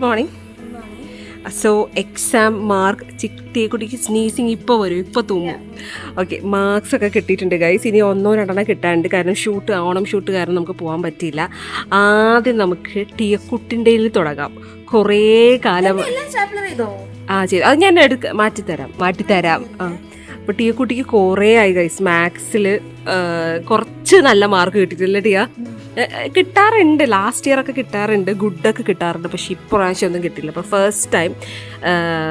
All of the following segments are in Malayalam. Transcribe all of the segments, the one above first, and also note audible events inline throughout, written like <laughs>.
മോർണിംഗ് സോ എക്സാം മാർക്ക് ചിട്ടിയെക്കുട്ടിക്ക് സ്നീസിങ് ഇപ്പോൾ വരും ഇപ്പോൾ തൂങ്ങും. ഓക്കെ മാർക്സ് ഒക്കെ കിട്ടിയിട്ടുണ്ട് ഗൈസ് ഇനി ഒന്നോ രണ്ടെണ്ണം കിട്ടാണ്ട് കാരണം ഷൂട്ട് ഓണം ഷൂട്ട് കാരണം നമുക്ക് പോകാൻ പറ്റിയില്ല. ആദ്യം നമുക്ക് ടിയക്കുട്ടിന്റെ തുടങ്ങാം. കുറേ കാലം ആ ചെയ്തു. അത് ഞാൻ എടുക്ക മാറ്റിത്തരാം മാറ്റിത്തരാം. ആ. അപ്പോൾ ടിയക്കുട്ടിക്ക് കുറേ ആയി ഗൈസ് മാത്സിൽ കുറച്ച് നല്ല മാർക്ക് കിട്ടിയിട്ടില്ല ടിയ. കിട്ടാറുണ്ട്. ലാസ്റ്റ് ഇയർ ഒക്കെ കിട്ടാറുണ്ട്. ഗുഡൊക്കെ കിട്ടാറുണ്ട്. പക്ഷെ ഇപ്രാവശ്യം ഒന്നും കിട്ടില്ല അപ്പോൾ ഫസ്റ്റ് ടൈം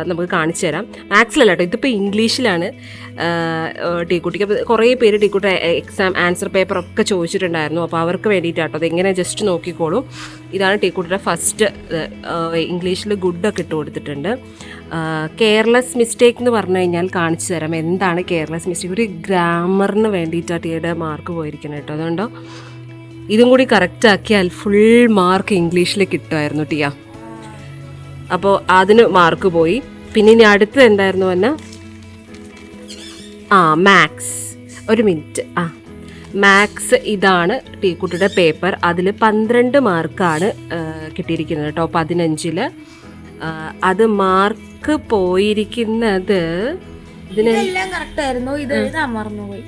നമുക്ക് കാണിച്ചു തരാം. മാത്സിലല്ല കേട്ടോ ഇതിപ്പോൾ ഇംഗ്ലീഷിലാണ് ടീക്കുട്ടിക്ക് അപ്പോൾ കുറേ പേര് ടീക്കുട്ടി എക്സാം ആൻസർ പേപ്പർ ഒക്കെ ചോദിച്ചിട്ടുണ്ടായിരുന്നു. അപ്പോൾ അവർക്ക് വേണ്ടിയിട്ടാട്ടോ. അതെങ്ങനെ ജസ്റ്റ് നോക്കിക്കോളൂ. ഇതാണ് ടീക്കുട്ടിയുടെ ഫസ്റ്റ് ഇംഗ്ലീഷിൽ ഗുഡൊക്കെ ഇട്ട് കൊടുത്തിട്ടുണ്ട്. കെയർലെസ് മിസ്റ്റേക്ക് എന്ന് പറഞ്ഞു കഴിഞ്ഞാൽ കാണിച്ചു തരാം. എന്താണ് കെയർലെസ് മിസ്റ്റേക്ക് ഒരു ഗ്രാമറിന് വേണ്ടിയിട്ടാണ് ടീയുടെ മാർക്ക് പോയിരിക്കണം കേട്ടോ. അതുകൊണ്ടോ? ഇതും കൂടി കറക്റ്റ് ആക്കിയാൽ ഫുൾ മാർക്ക് ഇംഗ്ലീഷിൽ കിട്ടുമായിരുന്നു ടിയ. അപ്പോൾ അതിന് മാർക്ക് പോയി. പിന്നെ ഇനി അടുത്തത് എന്തായിരുന്നു പറഞ്ഞ? ആ മാത്സ് ഒരു മിനിറ്റ് ആ മാത്സ് ഇതാണ് ടീക്കുട്ടിയുടെ പേപ്പർ അതിൽ പന്ത്രണ്ട് മാർക്കാണ് കിട്ടിയിരിക്കുന്നത് കേട്ടോ പതിനഞ്ചിൽ അത് മാർക്ക് പോയിരിക്കുന്നത് ഇതിനെല്ലാം കറക്റ്റ് ആയിരുന്നു. ഇത് എഴുതാൻ മറന്നുപോയി.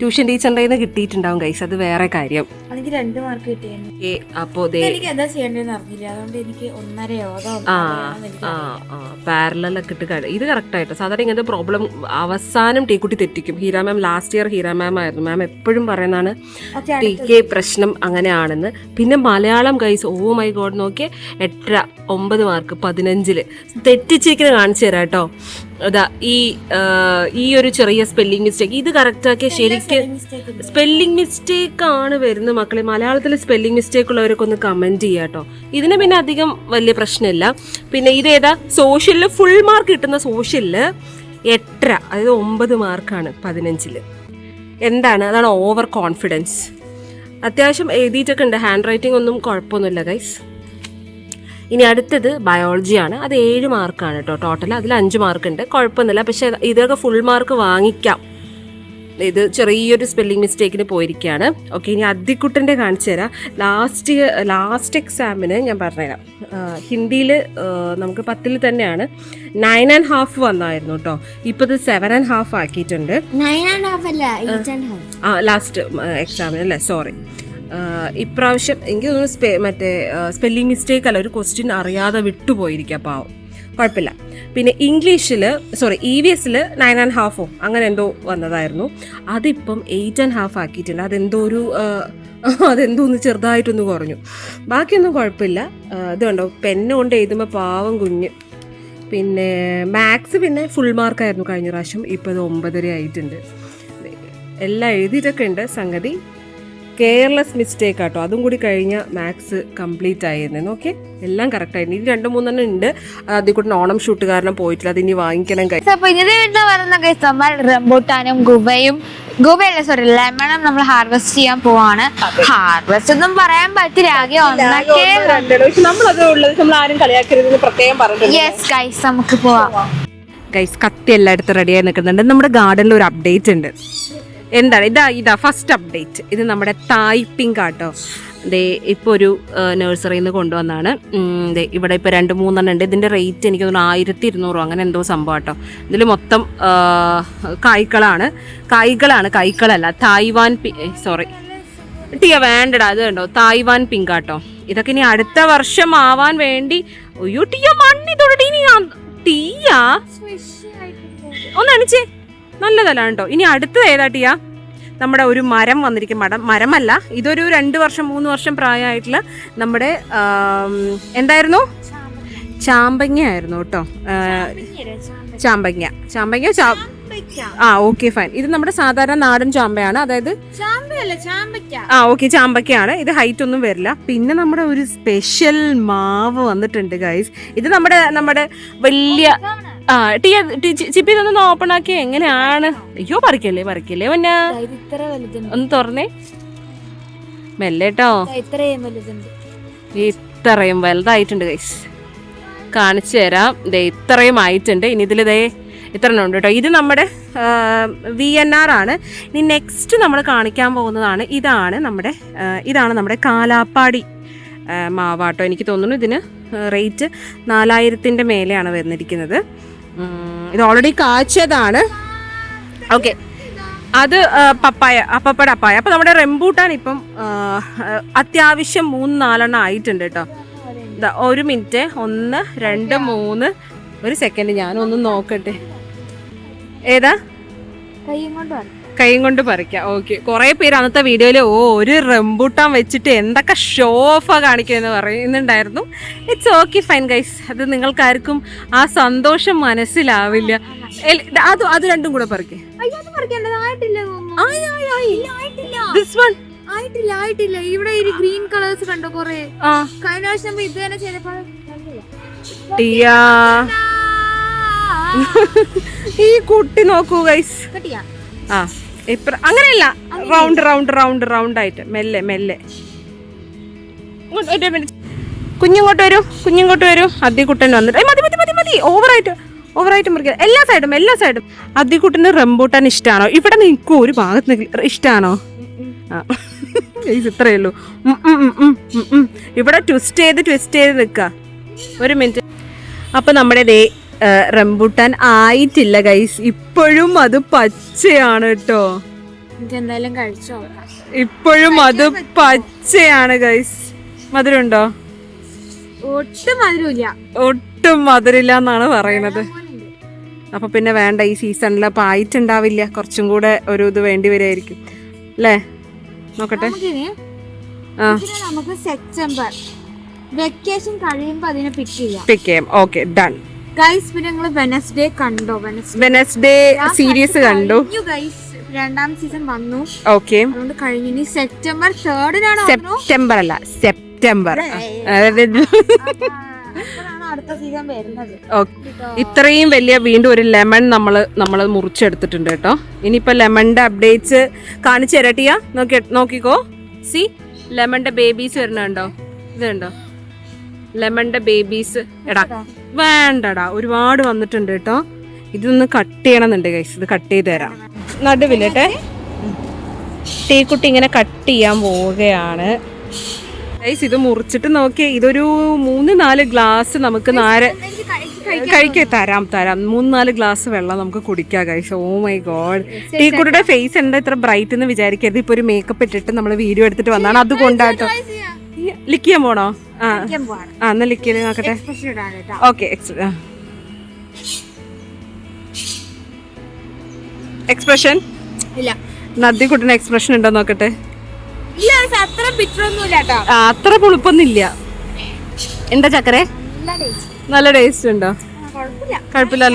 ട്യൂഷൻ ടീച്ചറിന്റെ നിന്ന് കിട്ടിയിട്ടുണ്ടാവും കൈസ് അത് വേറെ കാര്യം. എനിക്ക് രണ്ട് മാർക്ക് കിട്ടിയായിരുന്നു ഏ അപ്പോ ദേ എനിക്ക് എന്താ ചെയ്യേണ്ടതെന്ന് അറിഞ്ഞില്ല. അതുകൊണ്ട് എനിക്ക് ഒന്നരയോ ആ ആ ആ പാരലൊക്കെ ഇട്ട് കഴി ഇത് കറക്റ്റ് ആയിട്ട്? സാധാരണ ഇങ്ങനത്തെ പ്രോബ്ലം അവസാനം ടീക്കുട്ടി തെറ്റിക്കും. Heera ma'am last year Heera ma'am ആയിരുന്നു. മാം എപ്പോഴും പറയുന്നതാണ് ടി കെ പ്രശ്നം അങ്ങനെയാണെന്ന്. പിന്നെ മലയാളം കൈസ് ഓ മൈ ഗോഡ് നോക്കിയേ എട്ടര ഒമ്പത് മാർക്ക് പതിനഞ്ചിൽ. തെറ്റിച്ചിരിക്കുന്നത് കാണിച്ചു തരാം കേട്ടോ. അതാ ഈ ഈ ഒരു ചെറിയ സ്പെല്ലിംഗ് മിസ്റ്റേക്ക് ഇത് കറക്റ്റ് ആക്കിയ ശരിക്കും സ്പെല്ലിംഗ് മിസ്റ്റേക്ക് ആണ് വരുന്നത് മക്കളെ. മലയാളത്തിൽ സ്പെല്ലിംഗ് മിസ്റ്റേക്ക് ഉള്ളവരൊക്കെ ഒന്ന് കമന്റ് ചെയ്യുക കേട്ടോ. ഇതിന് പിന്നെ അധികം വലിയ പ്രശ്നമില്ല. പിന്നെ ഇതേതാ സോഷ്യലിൽ ഫുൾ മാർക്ക് കിട്ടുന്ന സോഷ്യലിൽ എട്ടര അതായത് ഒമ്പത് മാർക്കാണ് പതിനഞ്ചിൽ എന്താണ്? അതാണ് ഓവർ കോൺഫിഡൻസ് അത്യാവശ്യം എഴുതിയിട്ടൊക്കെ ഉണ്ട്. ഹാൻഡ് റൈറ്റിംഗ് ഒന്നും കുഴപ്പമൊന്നുമില്ല ഗൈസ് ഇനി അടുത്തത് ബയോളജിയാണ് അത് ഏഴ് മാർക്കാണ് കേട്ടോ ടോട്ടൽ അതിൽ അഞ്ച് മാർക്ക് ഉണ്ട്. കുഴപ്പമൊന്നുമില്ല. പക്ഷേ ഇതൊക്കെ ഫുൾ മാർക്ക് വാങ്ങിക്കാം. ഇത് ചെറിയൊരു സ്പെല്ലിംഗ് മിസ്റ്റേക്കിന് പോയിരിക്കുകയാണ് ഓക്കെ ഇനി അദ്ദിക്കുട്ടന്റെ കാണിച്ചു തരാം. ലാസ്റ്റ് ലാസ്റ്റ് എക്സാമിന് ഞാൻ പറഞ്ഞുതരാം. ഹിന്ദിയിൽ നമുക്ക് പത്തിൽ തന്നെയാണ്. നയൻ ആൻഡ് ഹാഫ് വന്നായിരുന്നു കേട്ടോ ഇപ്പോൾ ഇത് സെവൻ ആൻഡ് ഹാഫ് ആക്കിയിട്ടുണ്ട് ആ ലാസ്റ്റ് എക്സാമിന് അല്ലേ? സോറി ഇപ്രാവശ്യം എനിക്ക് തോന്നുന്നു സ്പെ മറ്റേ സ്പെല്ലിംഗ് മിസ്റ്റേക്ക് അല്ല ഒരു ക്വസ്റ്റ്യൻ അറിയാതെ വിട്ടുപോയിരിക്കുക പാവം. കുഴപ്പമില്ല. പിന്നെ ഇംഗ്ലീഷിൽ സോറി ഇ വി എസിൽ നയൻ ആൻഡ് ഹാഫോ അങ്ങനെ എന്തോ വന്നതായിരുന്നു. അതിപ്പം എയ്റ്റ് ആൻഡ് ഹാഫ് ആക്കിയിട്ടുണ്ട്. അതെന്തോ ഒരു അതെന്തോ ഒന്ന് ചെറുതായിട്ടൊന്ന് കുറഞ്ഞു. ബാക്കിയൊന്നും കുഴപ്പമില്ല. ഇതുണ്ടോ ഇത് കണ്ടോ കൊണ്ട് എഴുതുമ്പോൾ പാവം കുഞ്ഞ്. പിന്നെ മാത്സ് പിന്നെ ഫുൾ മാർക്കായിരുന്നു കഴിഞ്ഞ പ്രാവശ്യം. ഇപ്പോൾ ഇത് ഒമ്പതര ആയിട്ടുണ്ട്. എല്ലാം എഴുതിയിട്ടൊക്കെ ഉണ്ട് സംഗതി. കെയർലെസ് മിസ്റ്റേക്ക് ആട്ടോ. അതും കൂടി കഴിഞ്ഞാൽ മാത്സ് കംപ്ലീറ്റ് ആയിരുന്നു ഓക്കെ എല്ലാം കറക്റ്റ് ആയിരുന്നു. ഇനി രണ്ട് മൂന്നെണ്ണം ഉണ്ട്. അത് അതിൽ കൂടെ ഓണം ഷൂട്ട് കാരണം പോയിട്ടില്ല. അത് ഇനി വാങ്ങിക്കണം കഴിയും അപ്പൊ ഇന്നത്തെ വീട്ടിൽ പറയുന്ന കേസ് നമ്മൾ റംബൂട്ടാനും ഗുബയും ഗുബയല്ല സോറി ലെമണും നമ്മൾ ഹാർവെസ്റ്റ് ചെയ്യാൻ പോവാണ്. ഹാർവെസ്റ്റ് ഒന്നും പറയാൻ പറ്റില്ല. ആകെ ഒന്നൊക്കെ യെസ് ഗൈസ് നമുക്ക് പോവാം. ഗൈസ് കത്തി എല്ലായിടത്തും റെഡിയായി നിൽക്കുന്നുണ്ട്. നമ്മുടെ ഗാർഡനിൽ ഒരു അപ്ഡേറ്റ് ഉണ്ട്. എന്താണ്? ഇതാ ഇതാ ഫസ്റ്റ് അപ്ഡേറ്റ് ഇത് നമ്മുടെ തായ് പിങ്ക് ആട്ടോ ദേ ഇപ്പോൾ ഒരു നഴ്സറിയിൽ നിന്ന് കൊണ്ടുവന്നാണ്. ഇവിടെ ഇപ്പോൾ രണ്ട് മൂന്നെണ്ണം ഉണ്ട്. ഇതിന്റെ റേറ്റ് എനിക്ക് തോന്നുന്നു ആയിരത്തി ഇരുന്നൂറോ അങ്ങനെ എന്തോ സംഭവം കേട്ടോ. ഇതിൽ മൊത്തം കായ്ക്കളാണ്. കായ്കളാണ് കായ്ക്കളല്ല. തായ്വാൻ പി സോറി ടിയ വേണ്ടടാ അത് കണ്ടോ? തായ്വാൻ പിങ്ക് ആട്ടോ ഇതൊക്കെ ഇനി അടുത്ത വർഷം ആവാൻ വേണ്ടി ഇനി ടീയാ ഒന്ന് അണിച്ചേ. നല്ലതല്ല കേട്ടോ ഇനി അടുത്തത് ഏതാ ടിയാ നമ്മുടെ ഒരു മരം വന്നിരിക്കും. മരം മരമല്ല ഇതൊരു രണ്ട് വർഷം മൂന്ന് വർഷം പ്രായമായിട്ടുള്ള നമ്മുടെ എന്തായിരുന്നു? ചാമ്പങ്ങ ആയിരുന്നു കേട്ടോ. ചാമ്പങ്ങ. ചാമ്പങ്ങ ചാ ആ ഓക്കെ ഫൈൻ ഇത് നമ്മുടെ സാധാരണ നാടൻ ചാമ്പയാണ്. അതായത് ആ ഓക്കെ ചാമ്പക്കയാണ് ഇത് ഹൈറ്റ് ഒന്നും വരില്ല. പിന്നെ നമ്മുടെ ഒരു സ്പെഷ്യൽ മാവ് വന്നിട്ടുണ്ട് ഗൈസ് ഇത് നമ്മുടെ നമ്മുടെ വലിയ ആ ടീ ചിപ്പി ഇതൊന്ന് ഓപ്പൺ ആക്കി. എങ്ങനെയാണ്? അയ്യോ പറിക്കല്ലേ പറിക്കല്ലേ പിന്നെ? ഒന്ന് തുറന്നേ. മെല്ലെ കേട്ടോ ദാ ഇത്രയും വലുതായിട്ടുണ്ട് ഗൈസ് കാണിച്ചു തരാം. ദേ ഇത്രയും ആയിട്ടുണ്ട്. ഇനി ഇതിൽ ദേ ഇത്ര ഉണ്ട് കേട്ടോ. ഇത് നമ്മുടെ വി എൻ ആർ ആണ്. ഇനി നെക്സ്റ്റ് നമ്മൾ കാണിക്കാൻ പോകുന്നതാണ്. ഇതാണ് നമ്മുടെ ഇതാണ് നമ്മുടെ കാലാപ്പാടി. മാവാട്ടോ. എനിക്ക് തോന്നുന്നു ഇതിന് റേറ്റ് നാലായിരത്തിന്റെ മേലെയാണ് വന്നിരിക്കുന്നത്. ഇത് ഓൾറെഡി കാച്ചതാണ്. ഓക്കെ അത് പപ്പായ അപ്പപ്പട അപ്പായ. അപ്പോൾ നമ്മുടെ റെമ്പൂട്ടാൻ ഇപ്പം അത്യാവശ്യം മൂന്ന് നാലെണ്ണം ആയിട്ടുണ്ട് കേട്ടോ. ഒരു മിനിറ്റ്. ഒന്ന് രണ്ട് മൂന്ന്. ഒരു സെക്കൻഡ് ഞാനൊന്ന് നോക്കട്ടെ. ഏതാ? കൈ കൊണ്ട് കൈയും കൊണ്ട് പറിക്കാം. ഓക്കെ കുറേ പേര് അന്നത്തെ വീഡിയോയിൽ ഓ ഒരു റംബൂട്ടാൻ വെച്ചിട്ട് എന്തൊക്കെ ഷോ ഓഫാ കാണിക്കുമെന്ന് പറയുന്നുണ്ടായിരുന്നു. ഇറ്റ്സ് ഓക്കെ ഫൈൻ ഗൈസ് അത് നിങ്ങൾക്കാർക്കും ആ സന്തോഷം മനസ്സിലാവില്ല. അത് അത് രണ്ടും കൂടെ പറിക്കേ. ആയിട്ടില്ല ആയിട്ടില്ല. ഇവിടെ ഒരു ഗ്രീൻ കളേഴ്സ് കണ്ടോ കൊറേ? കഴിഞ്ഞ പ്രാവശ്യം നമ്മൾ ഇത് തന്നെ ചെയ്തപ്പോ <laughs> ഈ കുട്ടി നോക്കൂ ഗൈസ് കട്ടിയാ. ആ. ഇപ്പ അങ്ങനെയല്ല. റൗണ്ട് റൗണ്ട് റൗണ്ട് റൗണ്ട് ആയിട്ട് മെല്ലെ മെല്ലെ. കുഞ്ഞിങ്ങോട്ട് വരൂ കുഞ്ഞിങ്ങോട്ട് വരൂ. അദ്ദിക്കുട്ടൻ വന്നിട്ട് മതി മതി മതി മതി. ഓവറായിട്ട് ഓവറായിട്ട് മുറിക്കുക എല്ലാ സൈഡും എല്ലാ സൈഡും. അദ്ദിക്കുട്ടന് റംബൂട്ടാൻ ഇഷ്ടമാണോ ഇവിടെ നിൽക്കൂ ഒരു ഭാഗത്ത്. ഇഷ്ടമാണോ ആ. ഇത്രയേ ഉള്ളൂ. ഇവിടെ ട്വിസ്റ്റ് ചെയ്ത് ട്വിസ്റ്റ് ചെയ്ത് നിൽക്കുക. ഒരു മിനിറ്റ് അപ്പൊ നമ്മുടെ ദേ റംബൂട്ടാൻ ആയിട്ടില്ല ഗൈസ് ഇപ്പോഴും അത് പച്ചയാണ് കേട്ടോ. എന്തായാലും കഴിച്ചോ ഇപ്പോഴും അത് പച്ചയാണ് ഗൈസ് മധുരമുണ്ടോ? ഒട്ടും മധുരമില്ല. ഒട്ടും മധുരില്ല എന്നാണ് പറയുന്നത്. അപ്പൊ പിന്നെ വേണ്ട ഈ സീസണിൽ അപ്പൊ ആയിട്ടുണ്ടാവില്ല. കുറച്ചും കൂടെ ഒരു ഇത് വേണ്ടി വരുമായിരിക്കും അല്ലേ? നോക്കട്ടെ. നമുക്കിനി ആ. നമുക്ക് സെപ്റ്റംബർ വെക്കേഷൻ കഴിയുമ്പോ അതിനെ പിക്ക് ചെയ്യാം. പിക്ക് ചെയ്യാം. ഓക്കെ ഡൺ ഗൈസ് പിന്നെ നിങ്ങൾ വെനസ്ഡേ കണ്ടോ? വെനസ്ഡേ വെനസ്ഡേ സീരീസ് കണ്ടു. ഗൈസ് രണ്ടാം സീസൺ വന്നു. ഓക്കെ അതുകൊണ്ട് കഴിഞ്ഞു. ഇനി സെപ്റ്റംബർ തേർഡിനാണ് സെപ്റ്റംബർ അല്ല സെപ്റ്റംബർ ഇത്രയും വലിയ വീണ്ടും ഒരു ലെമൺ നമ്മൾ നമ്മൾ മുറിച്ചെടുത്തിട്ടുണ്ട് കേട്ടോ. ഇനിയിപ്പോ ലെമണിന്റെ അപ്ഡേറ്റ്സ് കാണിച്ചു തരട്ടിയാ നോക്കി നോക്കിക്കോ. സി ലെമണിന്റെ ബേബീസ് വരുന്നുണ്ടോ? ഇതുണ്ടോ? ലെമണിന്റെ ബേബീസ് എടാ വേണ്ടടാ ഒരുപാട് വന്നിട്ടുണ്ട് കേട്ടോ. ഇതൊന്ന് കട്ട് ചെയ്യണമെന്നുണ്ട് ഗൈസ് ഇത് കട്ട് ചെയ്ത് തരാം. നടുവിലട്ടെ ടീക്കുട്ടി ഇങ്ങനെ കട്ട് ചെയ്യാൻ പോവുകയാണ്. ഗൈസ് ഇത് മുറിച്ചിട്ട് നോക്കിയേ ഇതൊരു മൂന്ന് നാല് ഗ്ലാസ് നമുക്ക് നാര കഴിക്ക തരാം തരാം. മൂന്ന് നാല് ഗ്ലാസ് വെള്ളം നമുക്ക് കുടിക്കാം ഗൈസ് ഓ മൈ ഗോഡ് ടീക്കുട്ടിയുടെ ഫേസ് എന്താ ഇത്ര ബ്രൈറ്റ് എന്ന് വിചാരിക്കരുത്. ഇപ്പൊ ഒരു മേക്കപ്പ് ഇട്ടിട്ട് നമ്മൾ വീഡിയോ എടുത്തിട്ട് വന്നാണ്. അതുകൊണ്ടാട്ടോ. ലിക്ക് ചെയ്യാൻ പോണോ? ആ. ആ എന്നാ ലിക്ക് ചെയ്ത് നോക്കട്ടെ. ഓക്കെ എക്സ്പ്രഷൻ ഇല്ല. നദിക്കുട്ടിന് എക്സ്പ്രഷൻ ഉണ്ടോ നോക്കട്ടെ. ഇല്ല അത്ര കേട്ടോ. ആ, അത്ര പുളിപ്പൊന്നുമില്ല. എന്താ ചക്കരെ? നല്ല ടേസ്റ്റ് ഉണ്ടോ? കുഴപ്പമില്ല. കുഴപ്പമില്ലല്ലോ.